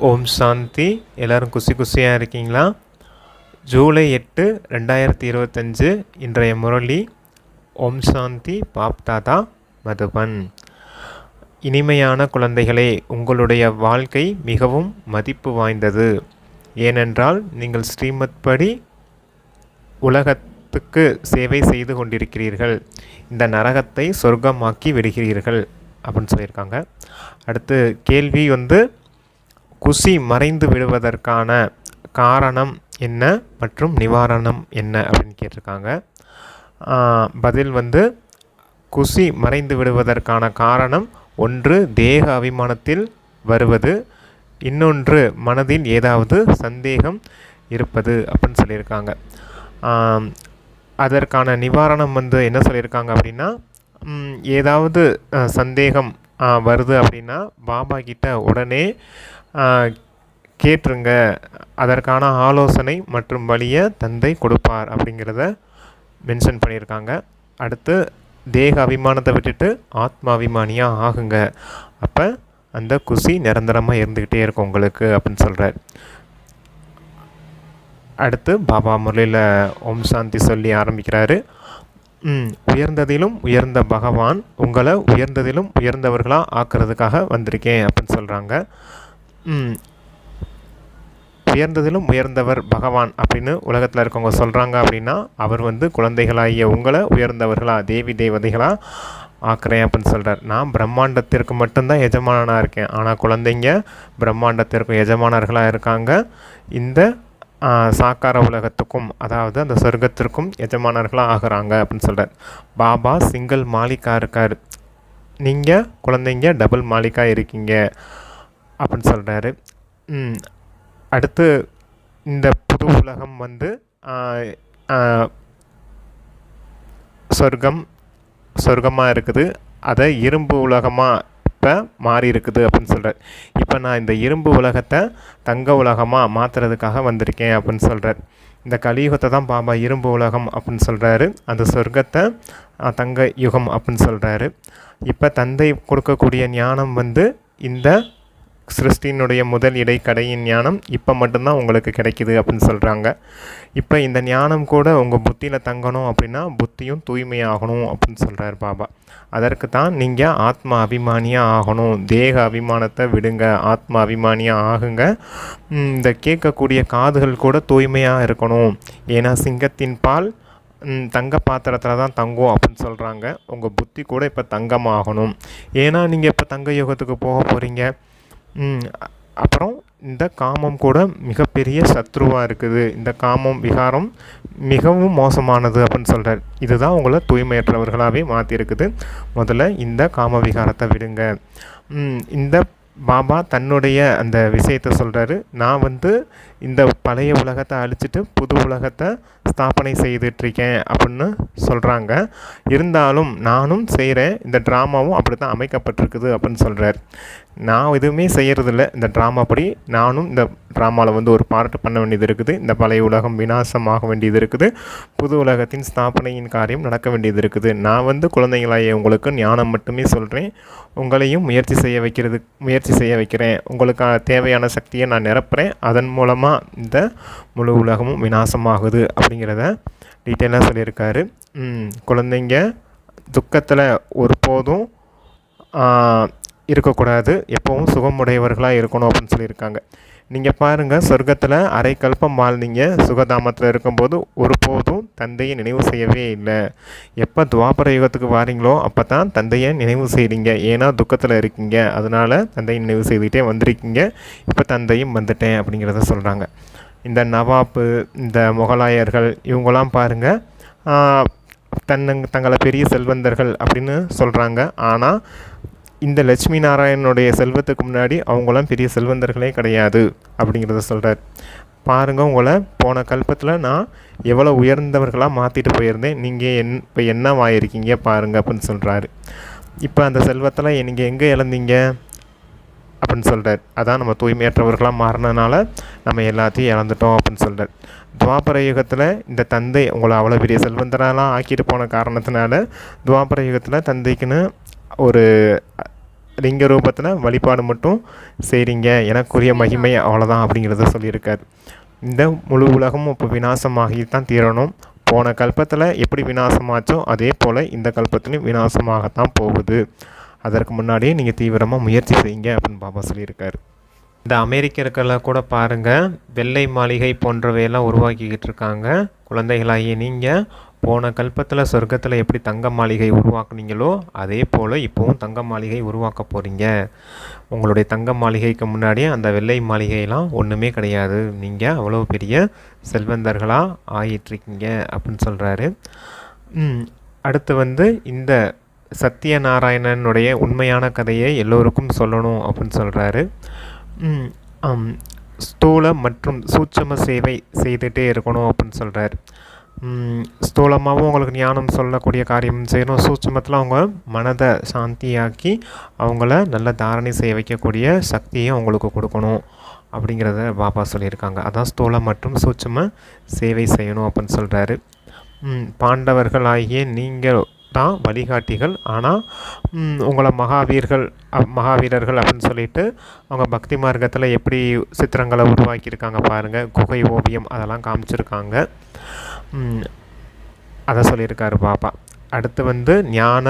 ஓம் சாந்தி. எல்லோரும் குசி குசியாக இருக்கீங்களா? ஜூலை எட்டு ரெண்டாயிரத்தி இருபத்தஞ்சு இன்றைய முரளி ஓம் சாந்தி பாப்தாதா மதுபன். இனிமையான குழந்தைகளே உங்களுடைய வாழ்க்கை மிகவும் மதிப்பு வாய்ந்தது. ஏனென்றால் நீங்கள் ஸ்ரீமத் படி உலகத்துக்கு சேவை செய்து கொண்டிருக்கிறீர்கள். இந்த நரகத்தை சொர்க்கமாக்கி விடுகிறீர்கள் அப்படின்னு சொல்லியிருக்காங்க. அடுத்து கேள்வி வந்து குசி மறைந்து விடுவதற்கான காரணம் என்ன மற்றும் நிவாரணம் என்ன அப்படின்னு கேட்டிருக்காங்க. பதில் வந்து குசி மறைந்து விடுவதற்கான காரணம் ஒன்று தேக அபிமானத்தில் வருவது இன்னொன்று மனதில் ஏதாவது சந்தேகம் இருப்பது அப்படின்னு சொல்லியிருக்காங்க. அதற்கான நிவாரணம் வந்து என்ன சொல்லியிருக்காங்க அப்படின்னா ஏதாவது சந்தேகம் வருது அப்படின்னா பாபா கிட்ட உடனே கேட்டுருங்க. அதற்கான ஆலோசனை மற்றும் வழியை தந்தை கொடுப்பார் அப்படிங்கிறத மென்ஷன் பண்ணியிருக்காங்க. அடுத்து தேக அபிமானத்தை விட்டுட்டு ஆத்மா அபிமானியாக ஆகுங்க. அப்போ அந்த குசி நிரந்தரமாக இருந்துக்கிட்டே இருக்கும் உங்களுக்கு அப்படின்னு சொல்கிறார் அடுத்து பாபா முரளியில் ஓம் சாந்தி சொல்லி ஆரம்பிக்கிறாரு. உயர்ந்ததிலும் உயர்ந்த பகவான் உங்களை உயர்ந்ததிலும் உயர்ந்தவர்களாக ஆக்கிறதுக்காக வந்திருக்கேன் அப்படின்னு சொல்கிறாங்க உயர்ந்ததிலும் உயர்ந்தவர் பகவான் அப்படின்னு உலகத்தில் இருக்கவங்க சொல்கிறாங்க அப்படின்னா அவர் வந்து குழந்தைகளாகிய உங்களை உயர்ந்தவர்களாக தேவி தேவதைகளாக ஆக்குறேன் அப்படின்னு சொல்கிறார் நான் பிரம்மாண்டத்திற்கு மட்டும்தான் எஜமானனாக இருக்கேன். ஆனால் குழந்தைங்க பிரம்மாண்டத்திற்கும் எஜமானர்களாக இருக்காங்க. இந்த சாக்கார உலகத்துக்கும் அதாவது அந்த சொர்க்கத்திற்கும் எஜமானர்களாக ஆகிறாங்க அப்படின்னு சொல்கிறார் பாபா சிங்கிள் மாலிக்காக இருக்கார். நீங்கள் குழந்தைங்க டபுள் மாலிக்காக இருக்கீங்க. அப்படின்னு சொல்கிறாரு அடுத்து இந்த புது உலகம் வந்து சொர்க்கம் சொர்க்கமாக இருக்குது. அதை இரும்பு உலகமாக இப்போ மாறி இருக்குது அப்படின்னு சொல்கிறார் இப்போ நான் இந்த இரும்பு உலகத்தை தங்க உலகமாக மாற்றுறதுக்காக வந்திருக்கேன் அப்படின்னு சொல்கிறார் இந்த கலியுகத்தை தான் பாபா இரும்பு உலகம் அப்படின்னு சொல்கிறாரு அந்த சொர்க்கத்தை தங்க யுகம் அப்படின்னு சொல்கிறாரு இப்போ தந்தை கொடுக்கக்கூடிய ஞானம் வந்து இந்த சிருஷ்டியினுடைய முதல் இடைக்கடையின் ஞானம் இப்போ மட்டும்தான் உங்களுக்கு கிடைக்கிது அப்படின்னு சொல்கிறாங்க இப்போ இந்த ஞானம் கூட உங்கள் புத்தியில் தங்கணும் அப்படின்னா புத்தியும் தூய்மையாகணும் அப்படின்னு சொல்கிறார் பாபா. அதற்கு தான் நீங்கள் ஆத்மா அபிமானியாக ஆகணும். தேக அபிமானத்தை விடுங்க ஆத்மா அபிமானியாக ஆகுங்க. இந்த கேட்கக்கூடிய காதுகள் கூட தூய்மையாக இருக்கணும். ஏன்னா சிங்கத்தின் பால் தங்க பாத்திரத்தில் தான் தங்கும் அப்படின்னு சொல்கிறாங்க உங்கள் புத்தி கூட இப்போ தங்கமாகணும். ஏன்னா நீங்கள் இப்போ தங்க யுகத்துக்கு போக போகிறீங்க அப்புறம் இந்த காமம் கூட மிகப்பெரிய சத்ருவாக இருக்குது. இந்த காமம் விகாரம் மிகவும் மோசமானது அப்படின்னு சொல்கிறார் இதுதான் உங்களை தூய்மையற்றவர்களாகவே மாற்றிருக்குது முதல்ல இந்த காம விகாரத்தை விடுங்க. இந்த பாபா தன்னுடைய அந்த விஷயத்தை சொல்கிறாரு நான் வந்து இந்த பழைய உலகத்தை அழிச்சிட்டு புது உலகத்தை ஸ்தாபனை செய்துட்ருக்கேன் அப்படின்னு சொல்கிறாங்க இருந்தாலும் நானும் செய்கிறேன் இந்த ட்ராமாவும் அப்படி தான் அமைக்கப்பட்டிருக்குது அப்படின்னு சொல்கிறார் நான் எதுவுமே செய்கிறதில்ல இந்த ட்ராமா படி நானும் இந்த ட்ராமாவில் வந்து ஒரு பார்ட் பண்ண வேண்டியது இருக்குது. இந்த பழைய உலகம் விநாசமாக வேண்டியது இருக்குது. புது உலகத்தின் ஸ்தாபனையின் காரியம் நடக்க வேண்டியது இருக்குது. நான் வந்து குழந்தைங்களாய உங்களுக்கு ஞானம் மட்டுமே சொல்கிறேன் உங்களையும் முயற்சி செய்ய வைக்கிறது முயற்சி செய்ய வைக்கிறேன். உங்களுக்கு தேவையான சக்தியை நான் நிரப்புகிறேன் அதன் மூலமாக இந்த முழு உலகமும் விநாசமாகுது அப்படிங்கிறத டீட்டெயிலாக சொல்லியிருக்காரு. குழந்தைங்க துக்கத்தில் ஒருபோதும் இருக்கக்கூடாது. எப்போவும் சுகமுடையவர்களாக இருக்கணும் அப்படின்னு சொல்லியிருக்காங்க. நீங்கள் பாருங்கள் சொர்க்கத்தில் அரை கல்பம் வாழ்ந்தீங்க. சுகதாமத்தில் இருக்கும்போது ஒருபோதும் தந்தையை நினைவு செய்யவே இல்லை. எப்போ துவாபர யுகத்துக்கு வாரீங்களோ அப்போ தான் தந்தையை நினைவு செய்கிறீங்க ஏன்னா துக்கத்தில் இருக்கீங்க. அதனால் தந்தையை நினைவு செய்துகிட்டே வந்திருக்கீங்க. இப்போ தந்தையும் வந்துட்டேன் அப்படிங்கிறத சொல்கிறாங்க இந்த நவாப்பு இந்த முகலாயர்கள் இவங்களாம் பாருங்கள் தன்னங் தங்களை பெரிய செல்வந்தர்கள் அப்படின்னு சொல்கிறாங்க ஆனால் இந்த லட்சுமி நாராயணனுடைய செல்வத்துக்கு முன்னாடி அவங்களாம் பெரிய செல்வந்தர்களே கிடையாது அப்படிங்கிறத சொல்கிறார் பாருங்கள் உங்களை போன கல்பத்தில் நான் எவ்வளோ உயர்ந்தவர்களாக மாற்றிட்டு போயிருந்தேன். நீங்கள் என் இப்போ என்ன வாயிருக்கீங்க பாருங்கள் அப்படின்னு சொல்கிறாரு இப்போ அந்த செல்வத்தில் நீங்கள் எங்கே இழந்தீங்க? அப்படின்னு சொல்கிறார் அதான் நம்ம தூய்மையற்றவர்களாக மாறினதுனால நம்ம எல்லாத்தையும் இழந்துட்டோம் அப்படின்னு சொல்கிறார் துவாபர யுகத்தில் இந்த தந்தை உங்களை அவ்வளோ பெரிய செல்வந்தரெல்லாம் ஆக்கிட்டு போன காரணத்தினால துவாபர யுகத்தில் தந்தைக்குன்னு ஒரு லிங்க ரூபத்தில் வழிபாடு மட்டும் செய்கிறீங்க எனக்குரிய மகிமை அவ்வளோதான் அப்படிங்கிறத சொல்லியிருக்கார். இந்த முழு உலகமும் இப்போ விநாசமாகி தான் தீரணும். போன கல்பத்தில் எப்படி விநாசமாச்சோ அதே போல் இந்த கல்பத்திலையும் விநாசமாகத்தான் போகுது. அதற்கு முன்னாடியே நீங்கள் தீவிரமாக முயற்சி செய்யுங்க அப்படின்னு பாபா சொல்லியிருக்காரு. இந்த அமெரிக்கர்களை கூட பாருங்கள் வெள்ளை மாளிகை போன்றவையெல்லாம் உருவாக்கிக்கிட்டு இருக்காங்க. குழந்தைகளாகிய நீங்கள் போன கல்பத்தில் சொர்க்கத்தில் எப்படி தங்க மாளிகை உருவாக்குனீங்களோ அதே போல் இப்போவும் தங்க மாளிகை உருவாக்க போகிறீங்க உங்களுடைய தங்க மாளிகைக்கு முன்னாடி அந்த வெள்ளை மாளிகையெல்லாம் ஒன்றுமே கிடையாது. நீங்கள் அவ்வளோ பெரிய செல்வந்தர்களாக ஆகிட்டுருக்கீங்க அப்படின்னு சொல்கிறாரு அடுத்து வந்து இந்த சத்யநாராயணனுடைய உண்மையான கதையை எல்லோருக்கும் சொல்லணும் அப்படின்னு சொல்கிறாரு ஸ்தூல மற்றும் சூட்சம சேவை செய்துகிட்டே இருக்கணும் அப்படின்னு சொல்கிறார் ஸ்தூலமாகவும் அவங்களுக்கு ஞானம் சொல்லக்கூடிய காரியம் செய்யணும். சூட்சமத்தில் அவங்க மனதை சாந்தியாக்கி அவங்கள நல்ல தாரணை செய்ய வைக்கக்கூடிய சக்தியை அவங்களுக்கு கொடுக்கணும் அப்படிங்கிறத பாபா சொல்லியிருக்காங்க. அதான் ஸ்தூலம் மற்றும் சூட்சம சேவை செய்யணும் அப்படின்னு சொல்கிறாரு பாண்டவர்கள் ஆகிய நீங்கள் தான் வழிகாட்டிகள். ஆனால் உங்களை மகாவீர்கள் மகாவீரர்கள் அப்படின்னு சொல்லிட்டு அவங்க பக்தி மார்க்கத்தில் எப்படி சித்திரங்களை உருவாக்கியிருக்காங்க பாருங்கள் குகை ஓவியம் அதெல்லாம் காமிச்சிருக்காங்க. அதை சொல்லியிருக்காரு பாப்பா. அடுத்து வந்து ஞான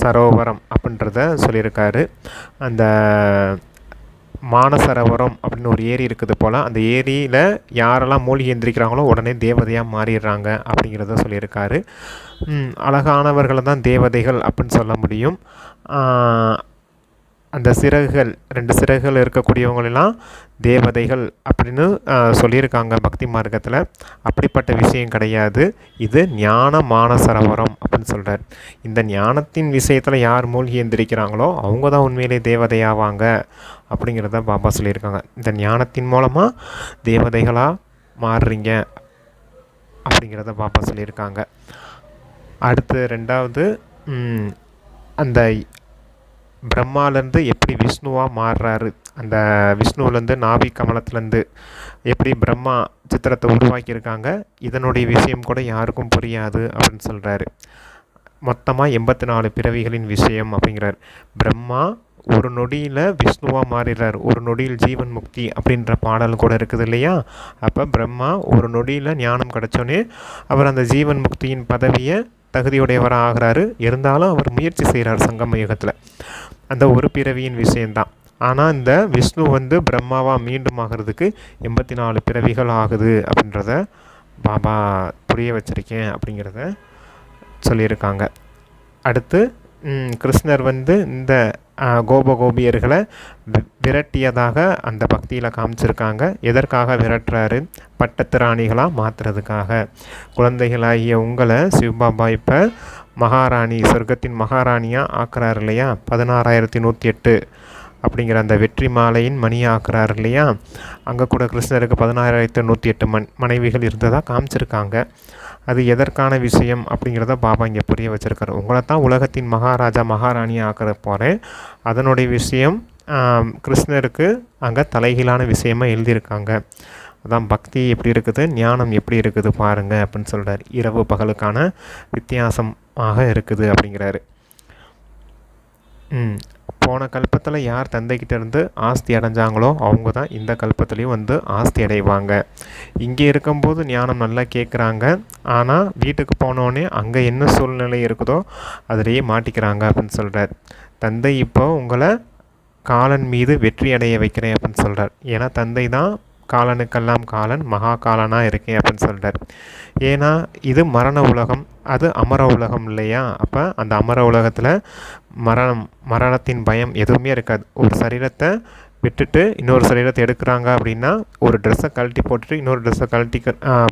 சரோவரம் அப்படின்றத சொல்லியிருக்காரு. அந்த மானசரோவரம் அப்படின்னு ஒரு ஏரி இருக்குது போல் அந்த ஏரியில் யாரெல்லாம் மூழ்கி எந்திரிக்கிறாங்களோ உடனே தேவதையாக மாறிடுறாங்க அப்படிங்கிறத சொல்லியிருக்காரு. அழகானவர்களை தான் தேவதைகள் அப்படின்னு சொல்ல முடியும். அந்த சிறகுகள் ரெண்டு சிறகுகள் இருக்கக்கூடியவங்களெல்லாம் தேவதைகள் அப்படின்னு சொல்லியிருக்காங்க பக்தி மார்க்கத்தில். அப்படிப்பட்ட விஷயம் கிடையாது. இது ஞான மானசரவரம் அப்படின்னு சொல்கிறார் இந்த ஞானத்தின் விஷயத்தில் யார் மூழ்கி எந்திரிக்கிறாங்களோ அவங்க தான் உண்மையிலே தேவதையாவாங்க அப்படிங்கிறத பாபா சொல்லியிருக்காங்க. இந்த ஞானத்தின் மூலமாக தேவதைகளாக மாறுறீங்க அப்படிங்கிறத பாப்பா சொல்லியிருக்காங்க. அடுத்து ரெண்டாவது அந்த பிரம்மாலேருந்து எப்படி விஷ்ணுவாக மாறுறாரு? அந்த விஷ்ணுவிலேருந்து நாவி கமலத்துலேருந்து எப்படி பிரம்மா சித்திரத்தை உருவாக்கியிருக்காங்க? இதனுடைய விஷயம் கூட யாருக்கும் புரியாது அப்படின்னு சொல்கிறாரு மொத்தமாக எண்பத்தி நாலு பிறவிகளின் விஷயம் அப்படிங்கிறார். பிரம்மா ஒரு நொடியில் விஷ்ணுவாக மாறிடுறார். ஒரு நொடியில் ஜீவன் முக்தி அப்படின்ற பாடல் கூட இருக்குது இல்லையா? அப்போ பிரம்மா ஒரு நொடியில் ஞானம் கிடச்சோன்னே அவர் அந்த ஜீவன் முக்தியின் பதவியை தகுதியுடையவராக ஆகிறாரு இருந்தாலும் அவர் முயற்சி செய்கிறார் சங்கம யுகத்தில். அந்த ஒரு பிறவியின் விஷயந்தான் ஆனால் இந்த விஷ்ணு வந்து பிரம்மாவாக மீண்டும் ஆகிறதுக்கு எண்பத்தி நாலு பிறவிகள் ஆகுது அப்படின்றத பாபா புரிய வச்சுருக்கேன் அப்படிங்கிறத சொல்லியிருக்காங்க. அடுத்து கிருஷ்ணர் வந்து இந்த கோபகோபியர்களை விரட்டியதாக அந்த பக்தியில் காமிச்சிருக்காங்க. எதற்காக விரட்டுறாரு? பட்டத்து ராணிகளாக மாற்றுறதுக்காக குழந்தைகளாகிய உங்களை சிவபாபா இப்போ மகாராணி சொர்க்கத்தின் மகாராணியாக ஆக்குறாரு இல்லையா? பதினாறாயிரத்தி நூற்றி எட்டு அப்படிங்கிற அந்த வெற்றி மாலையின் மணி ஆக்குறாரு இல்லையா? அங்கே கூட கிருஷ்ணருக்கு பதினாறாயிரத்து நூற்றி எட்டு மண் மனைவிகள் இருந்ததாக காமிச்சிருக்காங்க. அது எதற்கான விஷயம் அப்படிங்கிறத பாபா இங்கே புரிய வச்சுருக்காரு. உங்களை தான் உலகத்தின் மகாராஜா மகாராணியாக ஆக்கிற போகிறேன் அதனுடைய விஷயம் கிருஷ்ணருக்கு அங்கே தலைகீழான விஷயமாக எழுதியிருக்காங்க. அதான் பக்தி எப்படி இருக்குது ஞானம் எப்படி இருக்குது பாருங்கள் அப்படின்னு சொல்கிறார் இரவு பகலுக்கான வித்தியாசமாக இருக்குது அப்படிங்கிறாரு. போன கல்பத்தில் யார் தந்தைக்கிட்ட இருந்து ஆஸ்தி அடைஞ்சாங்களோ அவங்க தான் இந்த கல்பத்துலேயும் வந்து ஆஸ்தி அடைவாங்க. இங்கே இருக்கும்போது ஞானம் நல்லா கேட்குறாங்க ஆனால் வீட்டுக்கு போனோடனே அங்கே என்ன சூழ்நிலை இருக்குதோ அதிலேயே மாட்டிக்கிறாங்க அப்படின்னு சொல்கிறார் தந்தை இப்போ உங்களை காலன் மீது வெற்றி அடைய வைக்கிறேன் அப்படின்னு சொல்கிறார் ஏன்னா தந்தை தான் காலனுக்கெல்லாம் காலன் மகா காலனாக இருக்கேன் அப்படின்னு சொல்கிறார் ஏன்னா இது மரண உலகம் அது அமர உலகம் இல்லையா? அப்போ அந்த அமர உலகத்தில் மரணம் மரணத்தின் பயம் எதுவுமே இருக்காது. ஒரு சரீரத்தை விட்டுட்டு இன்னொரு சரீரத்தை எடுக்கிறாங்க அப்படின்னா ஒரு ட்ரெஸ்ஸை கழட்டி போட்டுட்டு இன்னொரு ட்ரெஸ்ஸை கழட்டி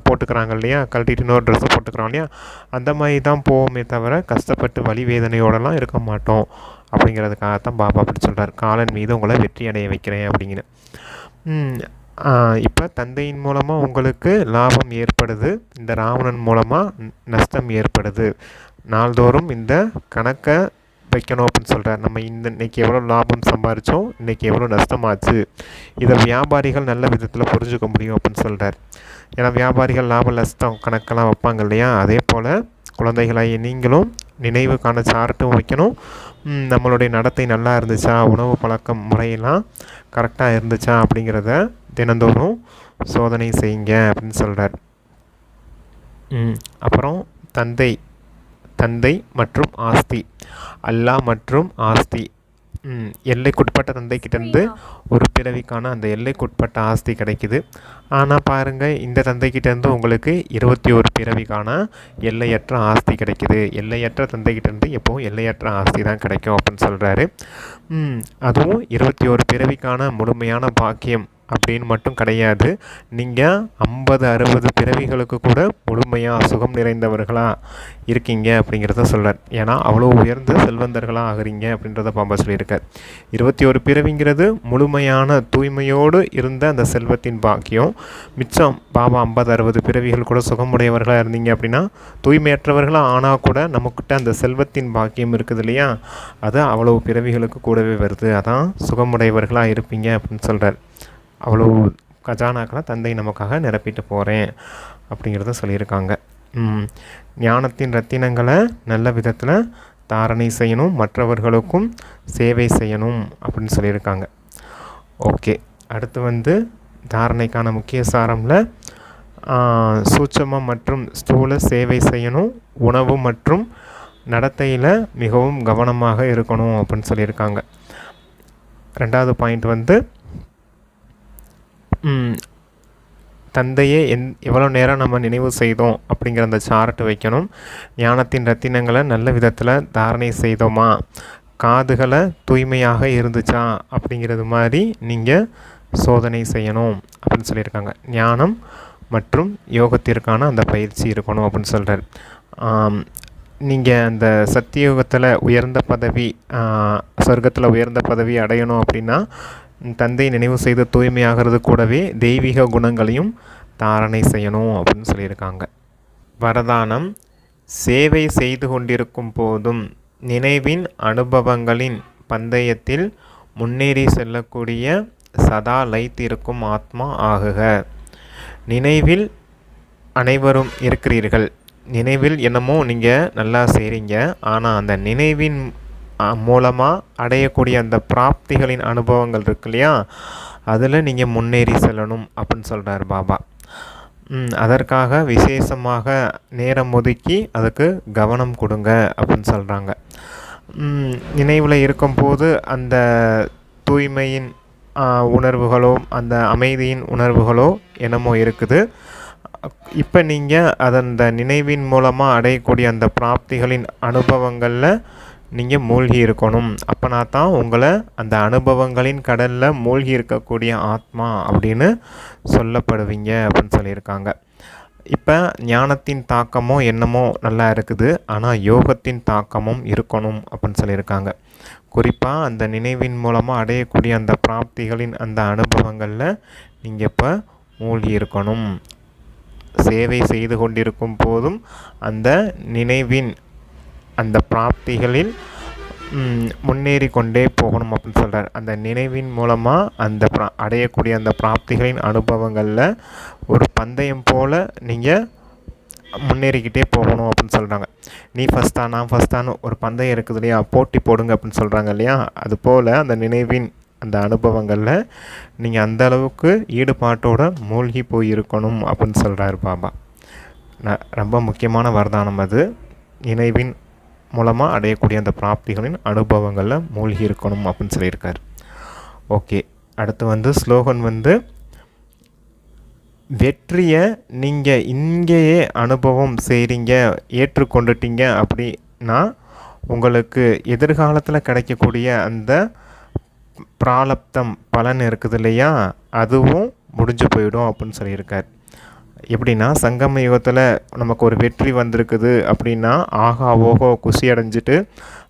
போட்டுக்கிறாங்க இல்லையா? கழட்டிட்டு இன்னொரு ட்ரெஸ்ஸை போட்டுக்கிறாங்க இல்லையா? அந்த மாதிரி தான் போவோமே தவிர கஷ்டப்பட்டு வழி வேதனையோடலாம் இருக்க மாட்டோம். அப்படிங்கிறதுக்காகத்தான் பாபா அப்படி சொல்கிறார் காலன் மீது உங்களை வெற்றி அடைய வைக்கிறேன் அப்படிங்கிற இப்போ தந்தையின் மூலமாக உங்களுக்கு லாபம் ஏற்படுது. இந்த ராவணன் மூலமாக நஷ்டம் ஏற்படுது. நாள்தோறும் இந்த கணக்கை வைக்கணும் அப்படின்னு சொல்கிறார் நம்ம இந்த இன்றைக்கி எவ்வளோ லாபம் சம்பாரித்தோம் இன்றைக்கி எவ்வளோ நஷ்டமாச்சு. இதை வியாபாரிகள் நல்ல விதத்தில் புரிஞ்சுக்க முடியும் அப்படின்னு சொல்கிறார் ஏன்னா வியாபாரிகள் லாபம் நஷ்டம் கணக்கெல்லாம் வைப்பாங்க இல்லையா? அதே போல் குழந்தைகளாகிய நீங்களும் நினைவுக்கான சார்ட்டும் வைக்கணும். நம்மளுடைய நடத்தை நல்லா இருந்துச்சா? உணவு பழக்கம் முறையெல்லாம் கரெக்டாக இருந்துச்சா அப்படிங்கிறத தினந்தோறும் சோதனை செய்யுங்க அப்படின்னு சொல்கிறார் அப்புறம் தந்தை தந்தை மற்றும் ஆஸ்தி அல்லாஹ் மற்றும் ஆஸ்தி. எல்லைக்குட்பட்ட தந்தைக்கிட்டேருந்து ஒரு பிறவிக்கான அந்த எல்லைக்குட்பட்ட ஆஸ்தி கிடைக்குது. ஆனால் பாருங்கள் இந்த தந்தைக்கிட்டேருந்து உங்களுக்கு இருபத்தி ஒரு பிறவிக்கான எல்லையற்ற ஆஸ்தி கிடைக்குது. எல்லையற்ற தந்தைக்கிட்டேருந்து எப்போவும் எல்லையற்ற ஆஸ்தி தான் கிடைக்கும் அப்படின்னு சொல்கிறாரு அதுவும் இருபத்தி ஒரு பிறவிக்கான முழுமையான பாக்கியம் அப்படின்னு மட்டும் கிடையாது. நீங்கள் ஐம்பது அறுபது பிறவிகளுக்கு கூட முழுமையாக சுகம் நிறைந்தவர்களாக இருக்கீங்க அப்படிங்கிறத சொல்கிறார் ஏன்னா அவ்வளோ உயர்ந்த செல்வந்தர்களாக ஆகுறீங்க அப்படின்றத பாம்பா சொல்லியிருக்கார். இருபத்தி ஒரு பிறவிங்கிறது முழுமையான தூய்மையோடு இருந்த அந்த செல்வத்தின் பாக்கியம். மிச்சம் பாபா ஐம்பது அறுபது பிறவிகள் கூட சுகமுடையவர்களாக இருந்தீங்க அப்படின்னா தூய்மையற்றவர்களாக ஆனால் கூட நமக்கிட்ட அந்த செல்வத்தின் பாக்கியம் இருக்குது இல்லையா? அது அவ்வளோ பிறவிகளுக்கு கூடவே வருது. அதான் சுகமுடையவர்களாக இருப்பீங்க அப்படின்னு சொல்கிறார் அவ்வளோ கஜானாக்களை தந்தை நமக்காக நிரப்பிட்டு போகிறேன் அப்படிங்கிறத சொல்லியிருக்காங்க. ஞானத்தின் ரத்தினங்களை நல்ல விதத்தில் தாரணை செய்யணும் மற்றவர்களுக்கும் சேவை செய்யணும் அப்படின்னு சொல்லியிருக்காங்க. ஓகே. அடுத்து வந்து தாரணைக்கான முக்கிய சாரமில் சூட்சமம் மற்றும் ஸ்தூல சேவை செய்யணும் உணவு மற்றும் நடத்தையில் மிகவும் கவனமாக இருக்கணும் அப்படின்னு சொல்லியிருக்காங்க. ரெண்டாவது பாயிண்ட் வந்து தந்தையே எந் எவ்வளோ நேரம் நம்ம நினைவு செய்தோம் அப்படிங்கிற அந்த சார்ட் வைக்கணும். ஞானத்தின் ரத்தினங்களை நல்ல விதத்தில் தாரணை செய்தோமா? காதுகளை தூய்மையாக இருந்துச்சா? அப்படிங்கிறது மாதிரி நீங்கள் சோதனை செய்யணும் அப்படின்னு சொல்லியிருக்காங்க. ஞானம் மற்றும் யோகத்திற்கான அந்த பயிற்சி இருக்கணும் அப்படின்னு சொல்கிறார் நீங்கள் அந்த சத்தியோகத்தில் உயர்ந்த பதவி சொர்க்கத்தில் உயர்ந்த பதவி அடையணும் அப்படின்னா தந்தை நினைவு செய்து தூய்மையாகிறது கூடவே தெய்வீக குணங்களையும் தாரணை செய்யணும் அப்படின்னு சொல்லியிருக்காங்க. வரதானம் சேவை செய்து கொண்டிருக்கும் போதும் நினைவின் அனுபவங்களின் பந்தயத்தில் முன்னேறி செல்லக்கூடிய சதா லைத்திருக்கும் ஆத்மா ஆகுக. நினைவில் அனைவரும் இருக்கிறீர்கள். நினைவில் என்னமோ நீங்கள் நல்லா செய்கிறீங்க ஆனால் அந்த நினைவின் மூலமாக அடையக்கூடிய அந்த பிராப்திகளின் அனுபவங்கள் இருக்கு இல்லையா? அதில் நீங்கள் முன்னேறி செல்லணும் அப்படின்னு சொல்கிறார் பாபா. அதற்காக விசேஷமாக நேரம் ஒதுக்கி அதுக்கு கவனம் கொடுங்க அப்படின்னு சொல்கிறாங்க நினைவில் இருக்கும்போது அந்த தூய்மையின் உணர்வுகளோ அந்த அமைதியின் உணர்வுகளோ என்னமோ இருக்குது. இப்போ நீங்கள் அதன் நினைவின் மூலமாக அடையக்கூடிய அந்த பிராப்திகளின் அனுபவங்களில் நீங்கள் மூழ்கி இருக்கணும். அப்போனா தான் உங்களை அந்த அனுபவங்களின் கடலில் மூழ்கி இருக்கக்கூடிய ஆத்மா அப்படின்னு சொல்லப்படுவீங்க அப்படின்னு சொல்லியிருக்காங்க. இப்போ ஞானத்தின் தாக்கமோ என்னமோ நல்லா இருக்குது. ஆனால் யோகத்தின் தாக்கமும் இருக்கணும் அப்படின்னு சொல்லியிருக்காங்க. குறிப்பாக அந்த நினைவின் மூலமாக அடையக்கூடிய அந்த பிராப்திகளின் அந்த அனுபவங்களில் நீங்கள் இப்போ மூழ்கி இருக்கணும். சேவை செய்து கொண்டிருக்கும் போதும் அந்த நினைவின் அந்த பிராப்திகளில் முன்னேறி கொண்டே போகணும் அப்படின்னு சொல்கிறார் அந்த நினைவின் மூலமாக அந்த ப்ரா அடையக்கூடிய அந்த பிராப்திகளின் அனுபவங்களில் ஒரு பந்தயம் போல் நீங்கள் முன்னேறிக்கிட்டே போகணும் அப்படின்னு சொல்கிறாங்க நீ ஃபஸ்ட்டா நான் ஃபஸ்ட்டான்னு ஒரு பந்தயம் இருக்குது இல்லையா போட்டி போடுங்க அப்படின்னு சொல்கிறாங்க இல்லையா அது போல் அந்த நினைவின் அந்த அனுபவங்களில் நீங்கள் அந்த அளவுக்கு ஈடுபாட்டோட மூழ்கி போய் இருக்கணும் அப்படின்னு சொல்கிறாரு பாபா. ந- ரொம்ப முக்கியமான வரதானம் அது. நினைவின் மூலமாக அடையக்கூடிய அந்த பிராப்திகளின் அனுபவங்களில் மூழ்கி இருக்கணும் அப்படின்னு சொல்லியிருக்கார். ஓகே அடுத்து வந்து ஸ்லோகன் வந்து வெற்றியை நீங்கள் இங்கேயே அனுபவம் செய்கிறீங்க ஏற்றுக்கொண்டுட்டீங்க அப்படின்னா உங்களுக்கு எதிர்காலத்தில் கிடைக்கக்கூடிய அந்த பிராலப்தம் பலன் இருக்குது இல்லையா? அதுவும் முடிஞ்சு போயிடும் அப்படின்னு சொல்லியிருக்கார். எப்படின்னா சங்கம யுகத்தில் நமக்கு ஒரு வெற்றி வந்திருக்குது அப்படின்னா ஆகா ஓஹோ குஷி அடைஞ்சிட்டு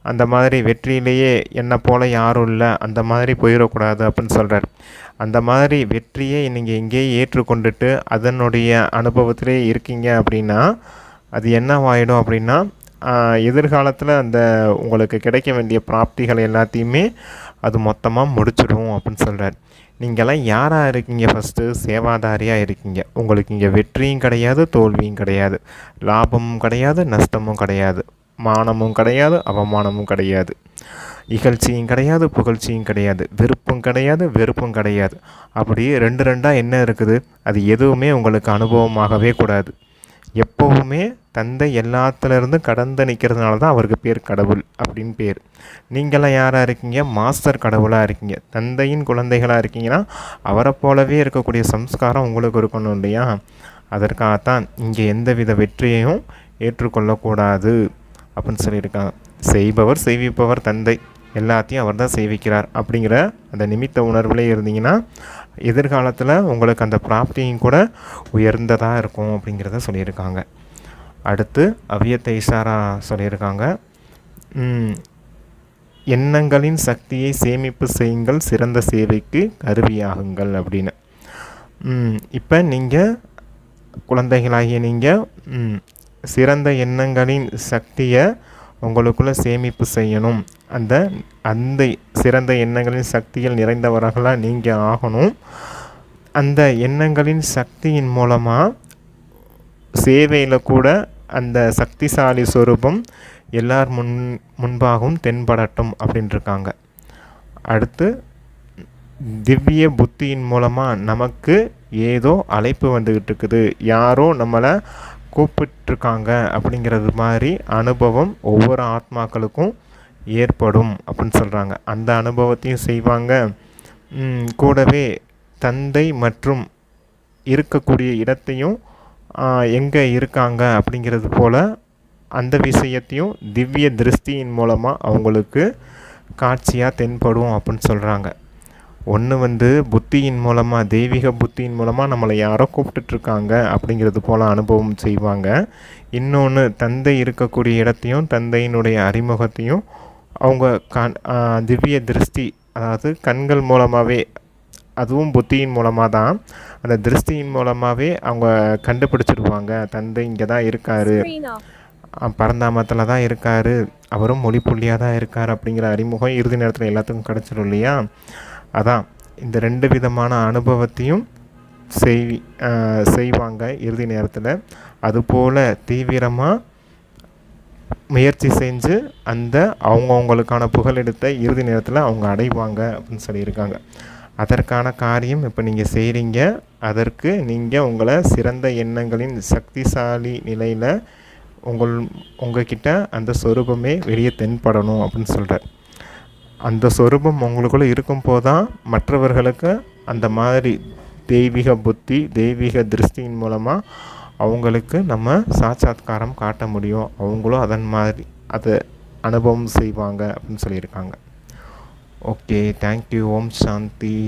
அந்த மாதிரி வெற்றியிலேயே என்னை போல் யாரும் இல்லை அந்த மாதிரி போயிடக்கூடாது அப்படின்னு சொல்கிறார் அந்த மாதிரி வெற்றியை நீங்கள் எங்கேயே ஏற்றுக்கொண்டுட்டு அதனுடைய அனுபவத்திலே இருக்கீங்க அப்படின்னா அது என்னவாயிடும் அப்படின்னா எதிர்காலத்தில் அந்த உங்களுக்கு கிடைக்க வேண்டிய பிராப்திகள் எல்லாத்தையுமே அது மொத்தமாக முடிச்சிடும் அப்படின்னு சொல்கிறார் நீங்கள்லாம் யாராக இருக்கீங்க ஃபஸ்ட்டு சேவாதாரியாக இருக்கீங்க. உங்களுக்கு இங்கே வெற்றியும் கிடையாது தோல்வியும் கிடையாது. லாபமும் கிடையாது நஷ்டமும் கிடையாது. மானமும் கிடையாது அவமானமும் கிடையாது. இகழ்ச்சியும் கிடையாது புகழ்ச்சியும் கிடையாது. விருப்பம் கிடையாது வெறுப்பும் கிடையாது. அப்படி ரெண்டு ரெண்டாக என்ன இருக்குது? அது எதுவுமே உங்களுக்கு அனுபவமாகவே கூடாது. எப்போவுமே தந்தை எல்லாத்துலேருந்து கடந்து நிற்கிறதுனால தான் அவருக்கு பேர் கடவுள் அப்படின்னு பேர். நீங்களாம் யாராக இருக்கீங்க? மாஸ்டர் கடவுளாக இருக்கீங்க. தந்தையின் குழந்தைகளாக இருக்கீங்கன்னா அவரை போலவே இருக்கக்கூடிய சம்ஸ்காரம் உங்களுக்கு இருக்கணும் இல்லையா? அதற்காகத்தான் இங்கே எந்தவித வெற்றியையும் ஏற்றுக்கொள்ளக்கூடாது அப்படின்னு சொல்லியிருக்காங்க. செய்பவர் செய்விப்பவர் தந்தை எல்லாத்தையும் அவர் தான் செய்விக்கிறார் அப்படிங்கிற அந்த நிமித்த உணர்வுலே இருந்தீங்கன்னா எதிர்காலத்தில் உங்களுக்கு அந்த பிராப்தியும் கூட உயர்ந்ததாக இருக்கும் அப்படிங்கிறத சொல்லியிருக்காங்க. அடுத்து அவியத்தை இஷாரா சொல்லியிருக்காங்க. எண்ணங்களின் சக்தியை சேமிப்பு செய்யுங்கள். சிறந்த சேவைக்கு கருவியாகுங்கள் அப்படின்னு. இப்போ நீங்கள் குழந்தைகளாகிய நீங்கள் சிறந்த எண்ணங்களின் சக்தியை உங்களுக்குள்ளே சேமிப்பு செய்யணும். அந்த அந்த சிறந்த எண்ணங்களின் சக்தியில் நிறைந்தவர்களாக நீங்கள் ஆகணும். அந்த எண்ணங்களின் சக்தியின் மூலமாக சேவையில் கூட அந்த சக்திசாலி சொரூபம் எல்லார் முன் முன்பாகவும் தென்படட்டும் அப்படின்ட்டுருக்காங்க அடுத்து திவ்ய புத்தியின் மூலமாக நமக்கு ஏதோ அழைப்பு வந்துக்கிட்டு இருக்குது யாரோ நம்மளை கூப்பிட்டுருக்காங்க அப்படிங்கிறது மாதிரி அனுபவம் ஒவ்வொரு ஆத்மாக்களுக்கும் ஏற்படும் அப்படின்னு சொல்கிறாங்க அந்த அனுபவத்தையும் செய்வாங்க. கூடவே தந்தை மற்றும் இருக்கக்கூடிய இடத்தையும் எங்கே இருக்காங்க அப்படிங்கிறது போல் அந்த விஷயத்தையும் திவ்ய திருஷ்டியின் மூலமாக அவங்களுக்கு காட்சியாக தென்படும் அப்படின்னு சொல்கிறாங்க ஒன்று வந்து புத்தியின் மூலமாக தெய்வீக புத்தியின் மூலமாக நம்மளை யாரோ கூப்பிட்டுட்ருக்காங்க அப்படிங்கிறது போல் அனுபவம் செய்வாங்க. இன்னொன்று தந்தை இருக்கக்கூடிய இடத்தையும் தந்தையினுடைய அறிமுகத்தையும் அவங்க கண் திவ்ய திருஷ்டி அதாவது கண்கள் மூலமாகவே அதுவும் புத்தியின் மூலமாக தான் அந்த திருஷ்டியின் மூலமாகவே அவங்க கண்டுபிடிச்சிடுவாங்க தந்தை இங்கே தான் இருக்காரு பரந்தாமத்தில் தான் இருக்கார். அவரும் மொழி புள்ளியாக தான் இருக்கார் அப்படிங்கிற அறிமுகம் இறுதி நேரத்தில் எல்லாத்துக்கும் கிடச்சிரும் இல்லையா? அதான் இந்த ரெண்டு விதமான அனுபவத்தையும் செய் செய்வாங்க இறுதி நேரத்தில். அதுபோல் தீவிரமாக முயற்சி செஞ்சு அந்த அவங்கவுங்களுக்கான புகலிடத்தை இறுதி நேரத்தில் அவங்க அடைவாங்க அப்படின்னு சொல்லியிருக்காங்க. அதற்கான காரியம் இப்போ நீங்கள் செய்கிறீங்க அதற்கு நீங்கள் உங்களை சிறந்த எண்ணங்களின் சக்திசாலி நிலையில் உங்கள் உங்ககிட்ட அந்த சொரூபமே வெளியே தென்படணும் அப்படின்னு சொல்கிறார் அந்த சொரூபம் உங்களுக்குள்ளே இருக்கும்போது தான் மற்றவர்களுக்கு அந்த மாதிரி தெய்வீக புத்தி தெய்வீக திருஷ்டியின் மூலமாக அவங்களுக்கு நம்ம சாட்சாத்காரம் காட்ட முடியும். அவங்களும் அதன் மாதிரி அதை அனுபவம் செய்வாங்க அப்படின்னு சொல்லியிருக்காங்க. Okay thank you Om Shanti.